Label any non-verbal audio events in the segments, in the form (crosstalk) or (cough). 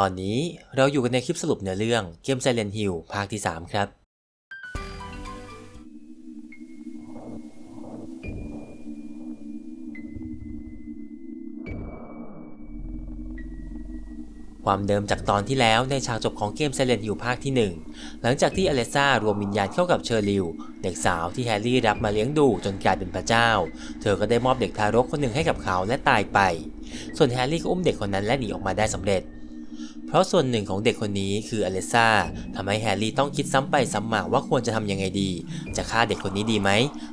ตอนนี้เราอยู่กันในคลิปสรุปเนื้อเรื่องเกม Silent Hill ภาคที่ 3 ครับ ความเดิมจากตอนที่แล้วในฉากจบของเกม Silent Hill ภาคที่ 1 หลังจากที่อเลซ่ารวมวิญญาณเข้ากับเชอร์ลิว เด็กสาวที่แฮร์รี่รับมาเลี้ยงดูจนกลายเป็นพระเจ้า เธอก็ได้มอบเด็กทารกคนหนึ่งให้กับเขาและตายไป ส่วนแฮร์รี่ก็อุ้มเด็กคนนั้นและหนีออกมาได้สำเร็จ ราะส่วนหนึ่งของเด็กคนนี้คืออเลซ่าทำให้แฮร์รี่ต้องคิดซ้ำไปซ้ำมาว่าควรจะทำยังไงดี จะฆ่าเด็กคนนี้ดีไหม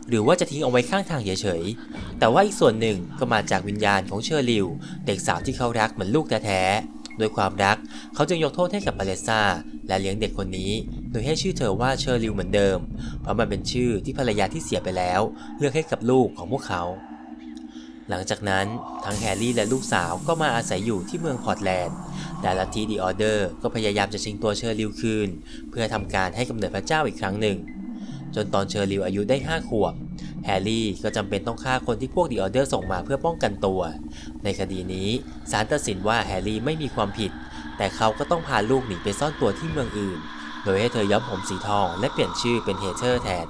หรือว่าจะทิ้งเอาไว้ข้างทางเฉยๆ แต่ว่าอีกส่วนหนึ่งก็มาจากวิญญาณของเชอร์ลิว เด็กสาวที่เขารักเหมือนลูกแท้ๆด้วยความรัก เขาจึงยกโทษให้กับอเลซ่าและเลี้ยงเด็กคนนี้ โดยให้ชื่อเธอว่าเชอร์ลิวเหมือนเดิม เพราะมันเป็นชื่อที่ภรรยาที่เสียไปแล้ว เลือกให้กับลูกของพวกเขาหลังจากนั้นทั้งแฮร์รี่และลูกสาวก็มาอาศัยอยู่ที่เมืองพอร์ตแลนด์ แต่ลัทธิดีออเดอร์ก็พยายามจะชิงตัวเชอร์ลิวคืน เพื่อทำการให้กำเนิดพระเจ้าอีกครั้งหนึ่ง จนตอนเชอร์ลิวอายุได้ 5 ขวบ แฮร์รี่ก็จำเป็นต้องฆ่าคนที่พวกดีออเดอร์ส่งมาเพื่อป้องกันตัว ในคดีนี้ศาลตัดสินว่าแฮร์รี่ไม่มีความผิด แต่เขาก็ต้องพาลูกหนีไปซ่อนตัวที่เมืองอื่น โดยให้เธอย้อมผมสีทองและเปลี่ยนชื่อเป็นเฮเธอร์แทน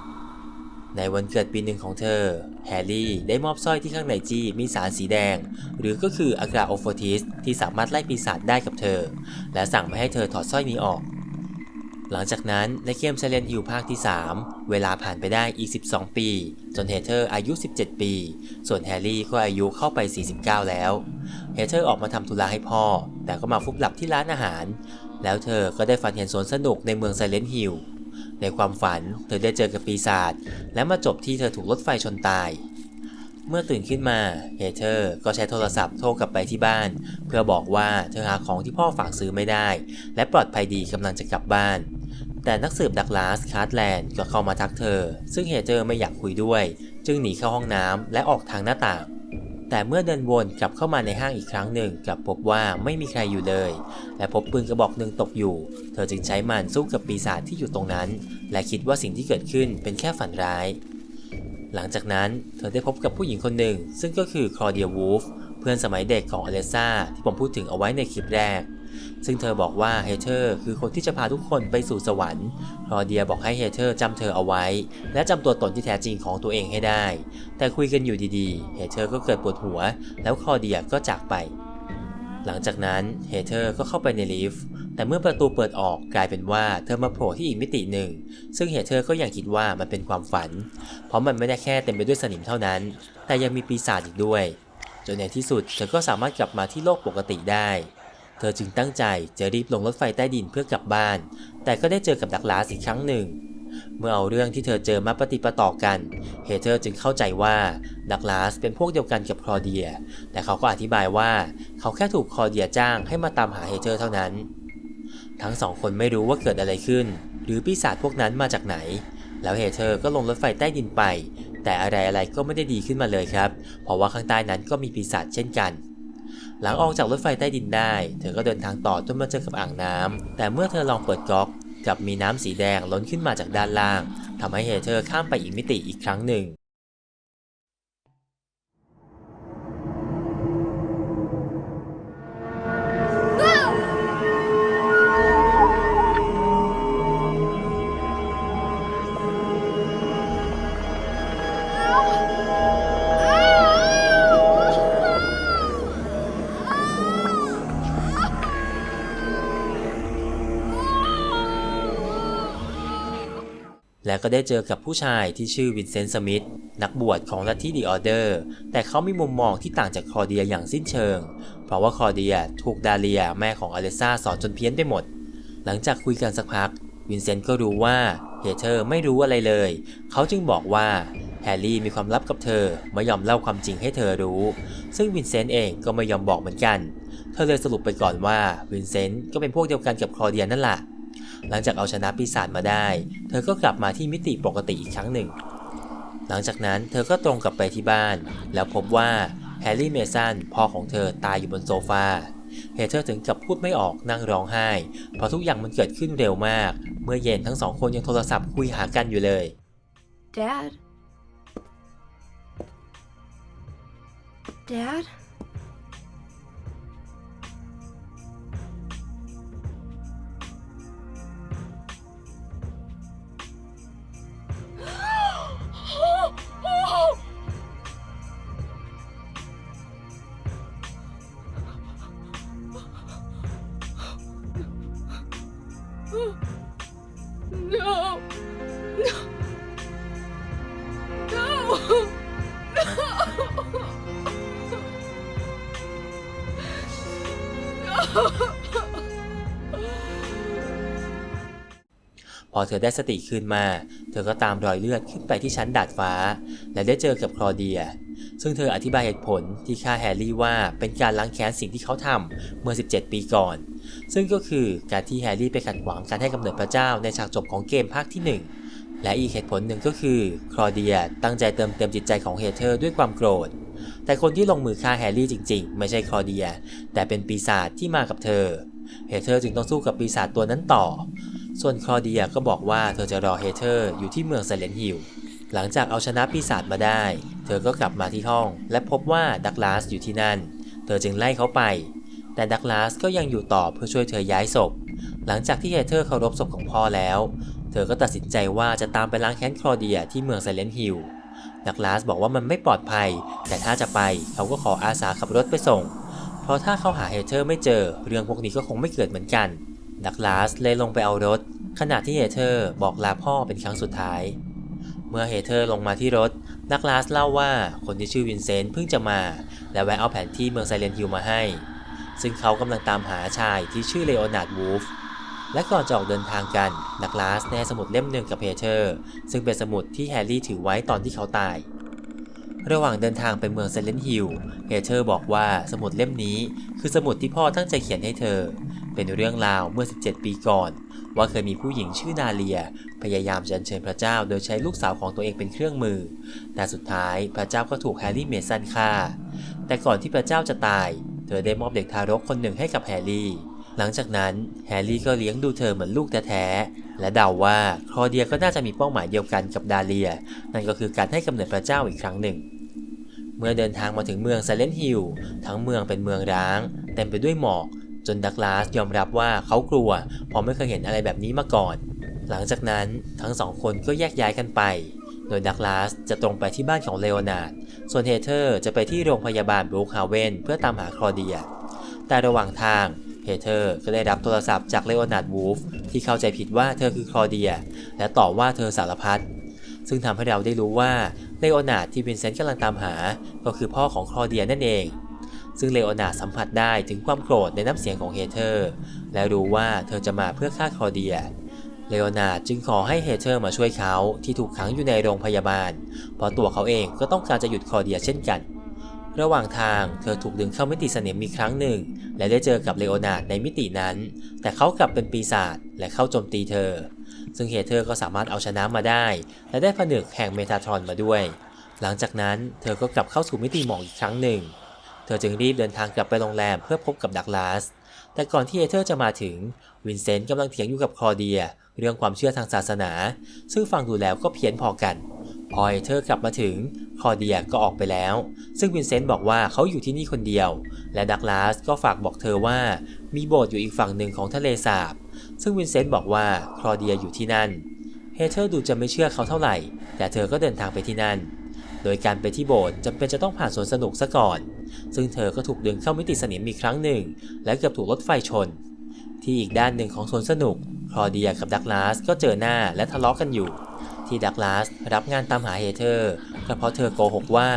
ในวันเกิดปีหนึ่งของเธอ แฮร์รี่ได้มอบสร้อยที่ข้างในจี้มีสารสีแดง หรือก็คืออากราโอโฟติสที่สามารถไล่ปีศาจได้กับเธอ และสั่งไม่ให้เธอถอดสร้อยนี้ออก หลังจากนั้นในเกม Silent Hill ภาคที่ 3 เวลาผ่านไปได้อีก 12 ปี จนเฮเธอร์อายุ 17 ปี ส่วนแฮร์รี่ก็อายุเข้าไป 49 แล้วเฮเธอร์ออกมาทำธุระให้พ่อ แต่ก็มาฟุบหลับที่ร้านอาหาร แล้วเธอก็ได้ฝันเห็นสวนสนุกในเมือง Silent Hill ในความฝันเธอได้เจอกับปีศาจและมาจบที่เธอถูกรถไฟชนตาย เมื่อตื่นขึ้นมาเฮเธอร์ก็ใช้โทรศัพท์โทรกลับไปที่บ้าน เพื่อบอกว่าเธอหาของที่พ่อฝากซื้อไม่ได้ และปลอดภัยดีกำลังจะกลับบ้าน แต่นักสืบดักลาสคาร์ดแลนด์ก็เข้ามาทักเธอ ซึ่งเฮเธอร์ไม่อยากคุยด้วย จึงหนีเข้าห้องน้ำและออกทางหน้าต่าง แต่เมื่อเดินวนกลับเข้ามาในห้างอีกครั้งหนึ่งกลับพบว่าไม่มีใครอยู่เลย และพบปืนกระบอกหนึ่งตกอยู่ เธอจึงใช้มันสู้กับปีศาจที่อยู่ตรงนั้น และคิดว่าสิ่งที่เกิดขึ้นเป็นแค่ฝันร้าย หลังจากนั้นเธอได้พบกับผู้หญิงคนหนึ่ง ซึ่งก็คือคลอเดียวูฟเพื่อนสมัยเด็กของอเลซ่าที่ผมพูดถึงเอาไว้ในคลิปแรก ซึ่งเธอบอกว่าเฮเธอร์คือคนที่จะพาทุกคนไปสู่สวรรค์คลอเดียบอกให้เฮเธอร์จำเธอเอาไว้ และจำตัวตนที่แท้จริงของตัวเองให้ได้ แต่คุยกันอยู่ดีๆ เฮเธอร์ก็เกิดปวดหัว แล้วคลอเดียก็จากไป หลังจากนั้นเฮเธอร์ก็เข้าไปในลิฟต์แต่เมื่อประตูเปิดออกกลายเป็นว่าเธอมาโผล่ที่อีกมิติหนึ่ง ซึ่งเฮเธอร์ก็ยังคิดว่ามันเป็นความฝัน เพราะมันไม่ได้แค่เต็มไปด้วยสนิมเท่านั้น แต่ยังมีปีศาจอีกด้วย จนในที่สุดเธอก็สามารถกลับมาที่โลกปกติได้ เธอจึงตั้งใจจะรีบลงรถไฟใต้ดินเพื่อกลับบ้าน แต่ก็ได้เจอกับดักลาสอีกครั้งหนึ่ง เมื่อเอาเรื่องที่เธอเจอมาปฏิปต่อกัน เฮเธอร์จึงเข้าใจว่าดักลาสเป็นพวกเดียวกันกับคลอเดีย แต่เขาก็อธิบายว่าเขาแค่ถูกคลอเดียจ้างให้มาตามหาเฮเธอร์เท่านั้น ทั้งสองคนไม่รู้ว่าเกิดอะไรขึ้น หรือปีศาจพวกนั้นมาจากไหน แล้วเฮเธอร์ก็ลงรถไฟใต้ดินไป แต่อะไรอะไรก็ไม่ได้ดีขึ้นมาเลยครับ เพราะว่าข้างใต้นั้นก็มีปีศาจเช่นกัน หลังออกจากรถไฟใต้ดินได้ เธอก็เดินทางต่อจนมาเจอกับอ่างน้ำแต่เมื่อเธอลองเปิดก๊อกกับมีน้ำสีแดงล้นขึ้นมาจากด้านล่างทำให้เฮเธอข้ามไปอีกมิติอีกครั้งหนึ่ง และก็ได้เจอกับผู้ชายที่ชื่อวินเซนต์สมิธนักบวชของลัทธิดีออเดอร์แต่เขามีมุมมองที่ต่างจากคอเดียอย่างสิ้นเชิง เพราะว่าคอเดียถูกดาเลียแม่ของอเลซ่าสอนจนเพี้ยนไปหมด หลังจากคุยกันสักพัก วินเซนต์ก็รู้ว่าเฮเธอร์ไม่รู้อะไรเลย เขาจึงบอกว่าแฮร์รี่มีความลับกับเธอไม่ยอมเล่าความจริงให้เธอรู้ ซึ่งวินเซนต์เองก็ไม่ยอมบอกเหมือนกัน เธอเลยสรุปไปก่อนว่าวินเซนต์ก็เป็นพวกเดียวกันกับคลอเดียนั่นแหละ หลังจากเอาชนะปีศาจมาได้ เธอก็กลับมาที่มิติปกติอีกครั้งหนึ่ง หลังจากนั้นเธอก็ตรงกลับไปที่บ้าน แล้วพบว่าแฮร์รี่เมสันพ่อของเธอตายอยู่บนโซฟาเฮเธอร์ถึงกับพูดไม่ออกนั่งร้องไห้ เพราะทุกอย่างมันเกิดขึ้นเร็วมาก เมื่อเย็นทั้งสองคนยังโทรศัพท์คุยหากันอยู่เลย Dad? Dad? No. No. No. No. พอเธอได้สติคืนมา เธอก็ตามรอยเลือดขึ้นไปที่ชั้นดาดฟ้า และได้เจอกับคลอเดีย ซึ่งเธออธิบายเหตุผลที่ฆ่าแฮร์รี่ว่าเป็นการล้างแค้นสิ่งที่เขาทำเมื่อ 17 ปีก่อน ซึ่งก็คือการที่แฮร์รี่ไปขัดขวางการให้กำเนิดพระเจ้าในฉากจบของเกมภาคที่ 1 และอีกเหตุผลหนึ่งก็คือคลอเดียตั้งใจเติมเต็มจิตใจของเฮเธอร์ด้วยความโกรธ แต่คนที่ลงมือฆ่าแฮร์รี่จริง ๆ ไม่ใช่คลอเดีย แต่เป็นปีศาจที่มากับเธอเฮเธอร์จึงต้องสู้กับปีศาจตัวนั้นต่อ ส่วนคลอเดียก็บอกว่าเธอจะรอเฮเธอร์อยู่ที่เมืองไซเลนฮิล หลังจากเอาชนะปีศาจมาได้ เธอก็กลับมาที่ห้อง และพบว่าดักลาสอยู่ที่นั่น เธอจึงไล่เขาไป แต่ดักลาสก็ยังอยู่ต่อเพื่อช่วยเธอย้ายศพ หลังจากที่เฮเธอร์เคารพศพของพ่อแล้ว เธอก็ตัดสินใจว่าจะตามไปล้างแค้นคลอเดียที่เมืองไซเลนฮิลดักลาสบอกว่ามันไม่ปลอดภัย แต่ถ้าจะไปเขาก็ขออาสาขับรถไปส่ง เพราะถ้าเขาหาเฮเธอร์ไม่เจอ เรื่องพวกนี้ก็คงไม่เกิดเหมือนกัน ดักลาสเลยลงไปเอารถ ขณะที่เฮเธอร์บอกลาพ่อเป็นครั้งสุดท้าย เมื่อเฮเธอร์ลงมาที่รถดักลาสเล่าว่าคนที่ชื่อวินเซนต์เพิ่งจะมา และแวะเอาแผนที่เมืองไซเลนฮิลมาให้ ซึ่งเขากำลังตามหาชายที่ชื่อเลโอนาร์ดวูฟและก่อนจะออกเดินทางกันดักลาสแนสมุดเล่มหนึ่งกับเฮเธอร์ ซึ่งเป็นสมุดที่แฮร์รี่ถือไว้ตอนที่เขาตาย ระหว่างเดินทางไปเมืองไซเลนฮิลเฮเธอร์บอกว่าสมุดเล่มนี้คือสมุดที่พ่อตั้งใจเขียนให้เธอ เป็นเรื่องราวเมื่อ 17 ปีก่อน ว่าเคยมีผู้หญิงชื่อนาเลีย พยายามจะเชิญพระเจ้าโดยใช้ลูกสาวของตัวเองเป็นเครื่องมือ แต่สุดท้ายพระเจ้าก็ถูกแฮร์รี่เมสันฆ่า แต่ก่อนที่พระเจ้าจะตาย เธอได้มอบเด็กทารกคนหนึ่งให้กับแฮร์รี่ หลังจากนั้นแฮร์รี่ก็เลี้ยงดูเธอเหมือนลูกแท้ๆ และเดาว่าคลอเดียก็น่าจะมีเป้าหมายเดียวกันกับดาเลีย นั่นก็คือการให้กำเนิดพระเจ้าอีกครั้งหนึ่งเมื่อเดินทางมาถึงเมืองไซเลนฮิลทั้งเมืองเป็นเมืองร้าง เต็มไปด้วยหมอก นดักลาสยอมรับว่าเขากลัวเพราะไม่เคยเห็นอะไรแบบนี้มาก่อน หลังจากนั้นทั้งสองคนก็แยกย้ายกันไป โดยดักลาสจะตรงไปที่บ้านของเลโอนาร์ด ส่วนเฮเธอร์จะไปที่โรงพยาบาลบรูคฮาเวนเพื่อตามหาคลอเดีย แต่ระหว่างทางเฮเธอร์ก็ได้รับโทรศัพท์จากเลโอนาร์ดวูฟที่เข้าใจผิดว่าเธอคือคลอเดีย และต่อว่าเธอสารพัด ซึ่งทำให้เราได้รู้ว่าเลโอนาร์ดที่วินเซนต์กำลังตามหา ก็คือพ่อของคลอเดียนั่นเอง ซึ่งเลโอนาสัมผัสได้ถึงความโกรธในน้ำเสียงของเฮเธอร์ และรู้ว่าเธอจะมาเพื่อฆ่าคลอเดียเลโอนาจึงขอให้เฮเธอร์มาช่วยเขาที่ถูกขังอยู่ในโรงพยาบาล เพราะตัวเขาเองก็ต้องการจะหยุดคอเดียเช่นกัน ระหว่างทางเธอถูกดึงเข้ามิติเสน่ห์อีกครั้งหนึ่ง และได้เจอกับเลโอนาในมิตินั้น แต่เขากลับเป็นปีศาจและเข้าโจมตีเธอ ซึ่งเฮเธอร์ก็สามารถเอาชนะมาได้ และได้ผนึกแห่งเมทาทรอนมาด้วย หลังจากนั้นเธอก็กลับเข้าสู่มิติหมอกอีกครั้งหนึ่ง ธอจึงรีบเดินทางกลับไปโรงแรมเพื่อพบกับดักลาส แต่ก่อนที่เฮเธอร์จะมาถึง วินเซนต์กำลังเถียงอยู่กับคอเดีย เรื่องความเชื่อทางศาสนา ซึ่งฟังดูแล้วก็เพี้ยนพอกัน พอเฮเธอร์กลับมาถึง คอเดียก็ออกไปแล้ว ซึ่งวินเซนต์บอกว่าเขาอยู่ที่นี่คนเดียว และดักลาสก็ฝากบอกเธอว่า มีโบสถ์อยู่อีกฝั่งหนึ่งของทะเลสาบ ซึ่งวินเซนต์บอกว่าคอเดียอยู่ที่นั่นเฮเธอร์ดูจะไม่เชื่อเขาเท่าไหร่ แต่เธอก็เดินทางไปที่นั่น โดยการไปที่โบสถ์จำเป็นจะต้องผ่านสวนสนุกซะก่อน ซึ่งเธอก็ถูกดึงเข้ามิติสนิมอีกครั้งหนึ่ง และเกือบถูกรถไฟชน ที่อีกด้านหนึ่งของสวนสนุกคลอเดียกับดักลาสก็เจอหน้าและทะเลาะกันอยู่ ที่ดักลาสรับงานตามหาเฮเธอร์ก็เพราะเธอโกหกว่า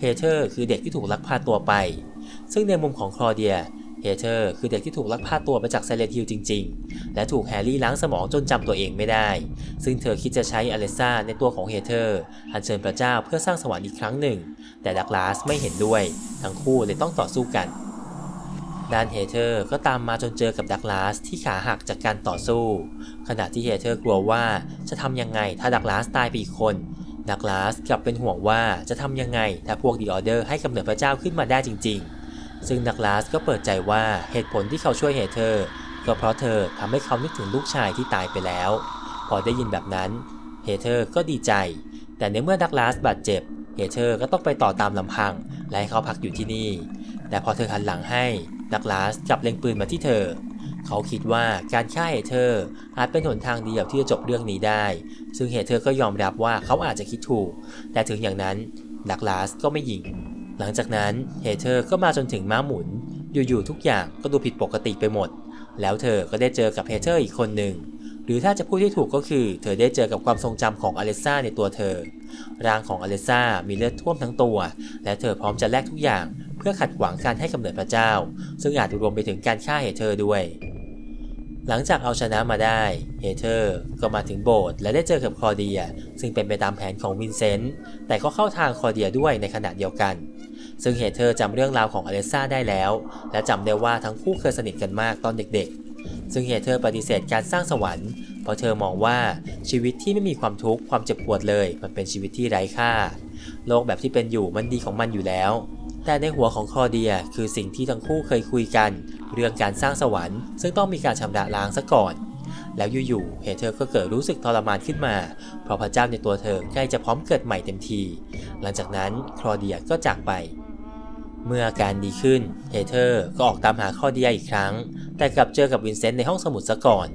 เฮเธอร์คือเด็กที่ถูกลักพาตัวไป ซึ่งในมุมของคลอเดีย เฮเธอร์คือเด็กที่ถูกลักพาตัวไปจากไซเลนฮิลจริง ๆ และถูกแฮร์รี่ล้างสมองจนจำตัวเองไม่ได้ ซึ่งเธอคิดจะใช้อเลซ่าในตัวของเฮเธอร์อัญเชิญพระเจ้าเพื่อสร้างสวรรค์อีกครั้งหนึ่ง แต่ดักลาสไม่เห็นด้วย ทั้งคู่เลยต้องต่อสู้กันด้านเฮเธอร์ก็ตามมาจนเจอกับดักลาสที่ขาหักจากการต่อสู้ ขณะที่เฮเธอร์กลัวว่าจะทำยังไงถ้าดักลาสตายไปอีกคน ดักลาสกลับเป็นห่วงว่าจะทำยังไงถ้าพวกดีออเดอร์ให้กำเนิดพระเจ้าขึ้นมาได้จริง ๆ ซึ่งดักลาสก็เปิดใจว่าเหตุผลที่เขาช่วยเฮเธอร์ก็เพราะเธอทำให้เขานึกถึงลูกชายที่ตายไปแล้ว พอได้ยินแบบนั้นเฮเธอร์ก็ดีใจ แต่ในเมื่อดักลาสบาดเจ็บเฮเธอร์ก็ต้องไปต่อตามลำพัง และให้เขาพักอยู่ที่นี่ แต่พอเธอหันหลังให้ ดักลาสกลับเล็งปืนมาที่เธอ เขาคิดว่าการฆ่าเฮเธอร์อาจเป็นหนทางเดียวที่จะจบเรื่องนี้ได้ ซึ่งเฮเธอร์ก็ยอมรับว่าเขาอาจจะคิดถูก แต่ถึงอย่างนั้น ดักลาสก็ไม่ยิง หลังจากนั้นเฮเธอร์ก็มาจนถึงม้าหมุน อยู่ๆทุกอย่างก็ดูผิดปกติไปหมด แล้วเธอก็ได้เจอกับเฮเธอร์อีกคนหนึ่ง หรือถ้าจะพูดที่ถูกก็คือ เธอได้เจอกับความทรงจำของอเลซ่าในตัวเธอ ร่างของอเลซ่ามีเลือดท่วมทั้งตัว และเธอพร้อมจะแลกทุกอย่าง เพื่อขัดขวางการให้กำเนิดพระเจ้า ซึ่งอาจรวมไปถึงการฆ่าเฮเธอร์ด้วยหลังจากเอาชนะมาได้ เฮเธอร์ก็มาถึงโบสถ์และได้เจอกับคอเดีย ซึ่งเป็นไปตามแผนของวินเซนต์ แต่ก็เข้าทางคอเดียด้วยในขณะเดียวกัน ซึ่งเฮเธอร์จำเรื่องราวของอเลซ่าได้แล้ว และจำได้ว่าทั้งคู่เคยสนิทกันมากตอนเด็กๆ ซึ่งเฮเธอร์ปฏิเสธการสร้างสวรรค์ เพราะเธอมองว่าชีวิตที่ไม่มีความทุกข์ความเจ็บปวดเลย มันเป็นชีวิตที่ไร้ค่า โลกแบบที่เป็นอยู่มันดีของมันอยู่แล้ว แต่ในหัวของคลอเดียคือสิ่งที่ทั้งคู่เคยคุยกัน เรื่องการสร้างสวรรค์ ซึ่งต้องมีการชำระล้างซะก่อนแล้วอยู่ๆ เฮเธอร์ก็เกิดรู้สึกทรมานขึ้นมา เพราะพระเจ้าในตัวเธอใกล้จะพร้อมเกิดใหม่เต็มที หลังจากนั้นคลอเดียก็จากไป เมื่ออาการดีขึ้นเฮเธอร์ก็ออกตามหาคลอเดียอีกครั้ง แต่กลับเจอกับวินเซนต์ในห้องสมุดซะก่อน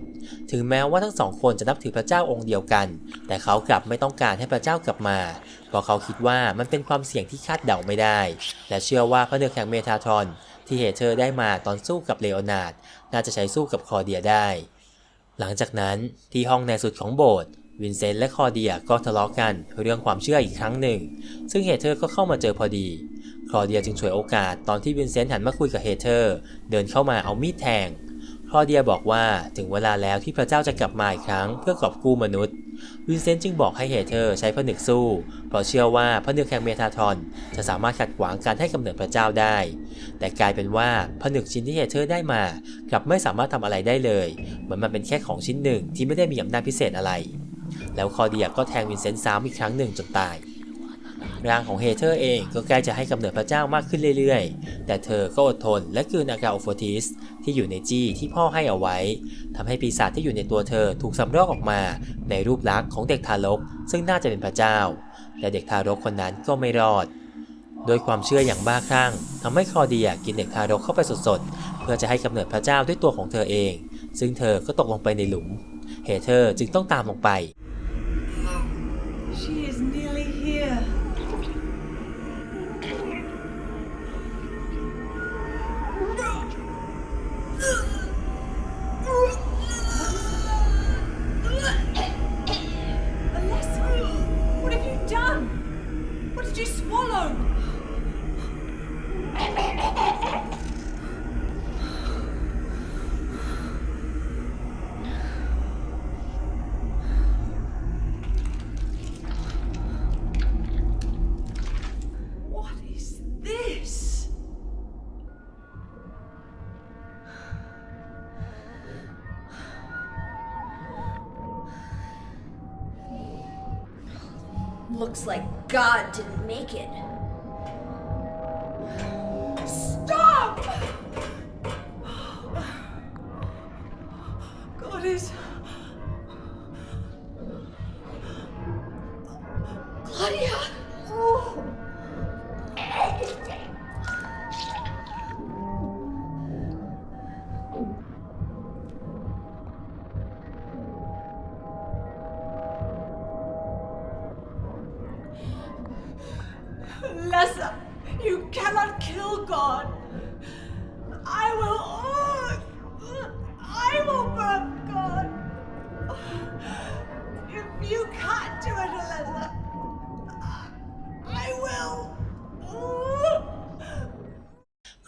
ถึงแม้ว่าทั้งสองคนจะนับถือพระเจ้าองค์เดียวกัน แต่เขากลับไม่ต้องการให้พระเจ้ากลับมา เพราะเขาคิดว่ามันเป็นความเสี่ยงที่คาดเดาไม่ได้ และเชื่อว่าพระเนือแห่งเมทาทรอนที่เฮเธอร์ได้มาตอนสู้กับเลโอนาร์ดน่าจะใช้สู้กับคอเดียได้ หลังจากนั้นที่ห้องในสุดของโบสถ์วินเซนต์และคอเดียก็ทะเลาะกันเรื่องความเชื่ออีกครั้งหนึ่ง ซึ่งเฮเธอร์ก็เข้ามาเจอพอดี ลอเดียจึงฉวยโอกาสตอนที่วินเซนต์หันมาคุยกับเฮเธอร์ เดินเข้ามาเอามีดแทงคลอเดียบอกว่าถึงเวลาแล้วที่พระเจ้าจะกลับมาอีกครั้งเพื่อกอบกู้มนุษย์ วินเซนต์จึงบอกให้เฮเธอร์ใช้ผนึกสู้ เพราะเชื่อว่าผนึกแห่งเมทาทรอนจะสามารถขัดขวางการให้กำเนิดพระเจ้าได้ แต่กลายเป็นว่าผนึกชิ้นที่เฮเธอร์ได้มากลับไม่สามารถทำอะไรได้เลยเหมือนมันเป็นแค่ของชิ้นหนึ่งที่ไม่ได้มีอำนาจพิเศษอะไร แล้วคลอเดียก็แทงวินเซนต์ซ้ำอีกครั้งหนึ่งจนตาย ร่างของเฮเธอร์เองก็ใกล้จะให้กำเนิดพระเจ้ามากขึ้นเรื่อยๆ แต่เธอก็อดทนและกลืนอากาโอโฟติสที่อยู่ในจี้ที่พ่อให้เอาไว้ทำให้ปีศาจที่อยู่ในตัวเธอถูกสำรอกออกมาในรูปลักษณ์ของเด็กทารก ซึ่งน่าจะเป็นพระเจ้า และเด็กทารกคนนั้นก็ไม่รอดโดยความเชื่ออย่างบ้าคลั่งทำให้คลอเดียกินเด็กทารกเข้าไปสดๆ เพื่อจะให้กำเนิดพระเจ้าด้วยตัวของเธอเอง ซึ่งเธอก็ตกลงไปในหลุม เฮเธอร์จึงต้องตามลงไป Looks like God didn't make it. Stop! God is. Claudia!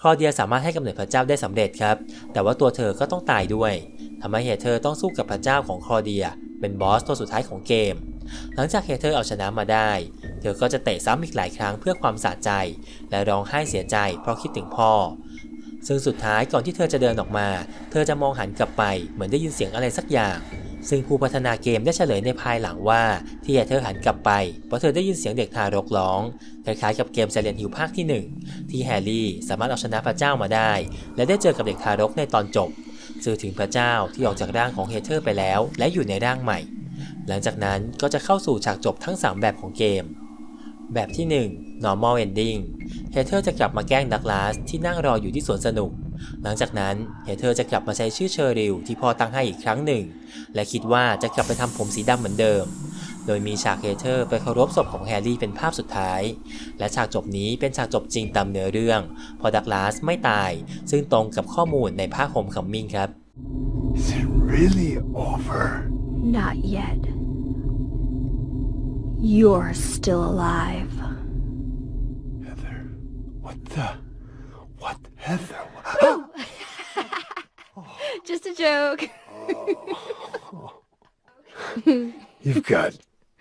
คลอเดียสามารถให้กำเนิดพระเจ้าได้สำเร็จครับ แต่ว่าตัวเธอก็ต้องตายด้วยทำให้เฮเธอร์ต้องสู้กับพระเจ้าของคลอเดีย เป็นบอสตัวสุดท้ายของเกม หลังจากเฮเธอร์เอาชนะมาได้ เธอก็จะเตะซ้ำอีกหลายครั้งเพื่อความสะใจ และร้องไห้เสียใจเพราะคิดถึงพ่อ ซึ่งสุดท้ายก่อนที่เธอจะเดินออกมา เธอจะมองหันกลับไปเหมือนได้ยินเสียงอะไรสักอย่าง ซึ่งผู้พัฒนาเกมได้เฉลยในภายหลังว่าที่เฮเธอร์หันกลับไปเพราะเธอได้ยินเสียงเด็กทารกร้อง คล้ายๆกับเกม Silent Hill ภาคที่ 1 ที่แฮร์รี่สามารถเอาชนะพระเจ้ามาได้ และได้เจอกับเด็กทารกในตอนจบ สื่อถึงพระเจ้าที่ออกจากร่างของเฮเธอร์ไปแล้ว และอยู่ในร่างใหม่ หลังจากนั้นก็จะเข้าสู่ฉากจบทั้ง 3 แบบของเกม แบบที่ 1 normal ending เฮเธอร์จะกลับมาแกล้งดักลาสที่นั่งรออยู่ที่สวนสนุก หลังจากนั้นเฮเธอร์จะกลับมาใช้ชื่อเชอริลที่พ่อตั้งให้อีกครั้งหนึ่ง และคิดว่าจะกลับไปทำผมสีดำเหมือนเดิม โดยมีฉากเฮเธอร์ไปเคารพศพของแฮร์รี่เป็นภาพสุดท้าย และฉากจบนี้เป็นฉากจบจริงตามเนื้อเรื่องเพอดักลาสไม่ตาย ซึ่งตรงกับข้อมูลในภาคโฮมคัมมิ่งครับ Is it really over? Not yet. You're still alive. Heather. What the? Just a joke. Oh. You've got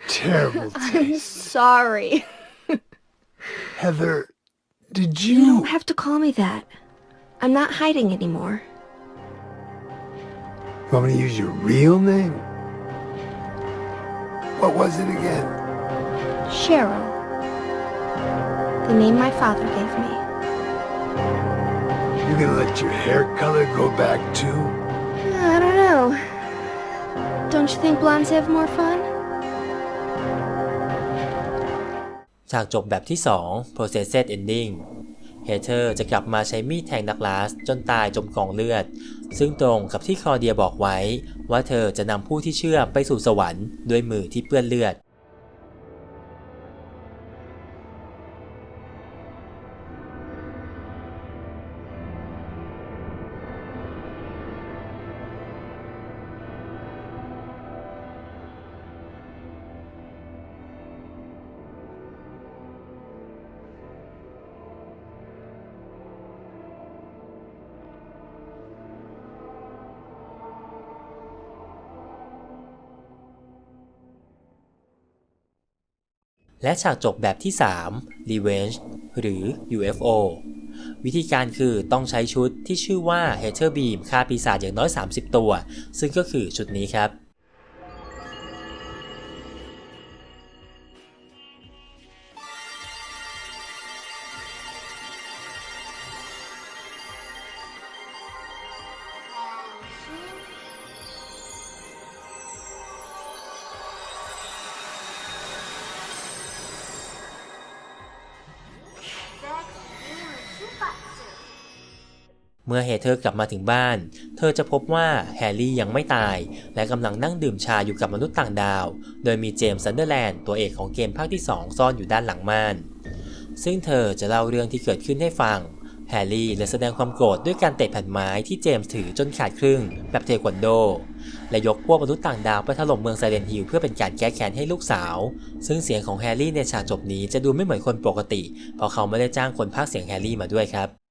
terrible (laughs) taste. Sorry. Heather, did You you. don't have to call me that. I'm not hiding anymore. You want me to use your real name? What was it again? Cheryl. The name my father gave me. You gonna let your hair color go back too? Don't know. Don't you think blondes have more fun? ฉากจบแบบที่ 2 Processed Ending เฮเธอร์จะกลับมาใช้มีดแทงดักลาสจนตายจมกองเลือด ซึ่งตรงกับที่คอเดียบอกไว้ ว่าเธอจะนำผู้ที่เชื่อไปสู่สวรรค์ด้วยมือที่เปื้อนเลือด และฉากจบแบบที่ 3 Revenge หรือ UFO วิธีการคือต้องใช้ชุดที่ชื่อว่า Heter Beam ฆ่าปีศาจอย่างน้อย 30 ตัว ซึ่งก็คือชุดนี้ครับ มื่อเฮเธอร์กลับมาถึงบ้าน เธอจะพบว่าแฮร์รี่ยังไม่ตาย และกำลังนั่งดื่มชาอยู่กับมนุษย์ต่างดาว โดยมีเจมส์ซันเดอร์แลนด์ตัวเอกของเกมภาคที่ 2 ซ่อนอยู่ด้านหลังม่าน ซึ่งเธอจะเล่าเรื่องที่เกิดขึ้นให้ฟัง แฮร์รี่เลยแสดงความโกรธด้วยการเตะแผ่นไม้ที่เจมส์ถือจนขาดครึ่ง แบบเทควันโด และยกพวกมนุษย์ต่างดาวไปถล่มเมืองไซเลนฮิลเพื่อเป็นการแก้แค้นให้ลูกสาว ซึ่งเสียงของแฮร์รี่ในฉากจบนี้จะดูไม่เหมือนคนปกติ เพราะเขาไม่ได้จ้างคนพากย์เสียงแฮร์รี่มาด้วยครับ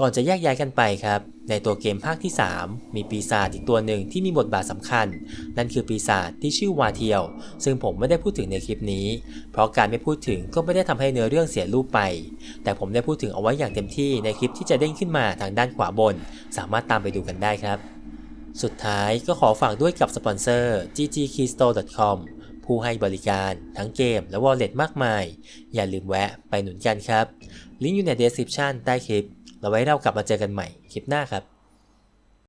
ก่อนจะแยกย้ายกันไปครับ ในตัวเกมภาคที่ 3 มีปีศาจอีกตัวหนึ่งที่มีบทบาทสำคัญ นั่นคือปีศาจที่ชื่อวาเทียว ซึ่งผมไม่ได้พูดถึงในคลิปนี้ เพราะการไม่พูดถึงก็ไม่ได้ทำให้เนื้อเรื่องเสียรูปไป แต่ผมได้พูดถึงเอาไว้อย่างเต็มที่ในคลิปที่จะเด้งขึ้นมาทางด้านขวาบน สามารถตามไปดูกันได้ครับ สุดท้ายก็ขอฝากด้วยกับสปอนเซอร์ ggkeystore.com ผู้ให้บริการทั้งเกมและ wallet มากมาย อย่าลืมแวะไปหนุนกันครับ ลิงก์อยู่ใน description ใต้คลิป แล้วไว้เรากลับมาเจอกันใหม่คลิปหน้าครับ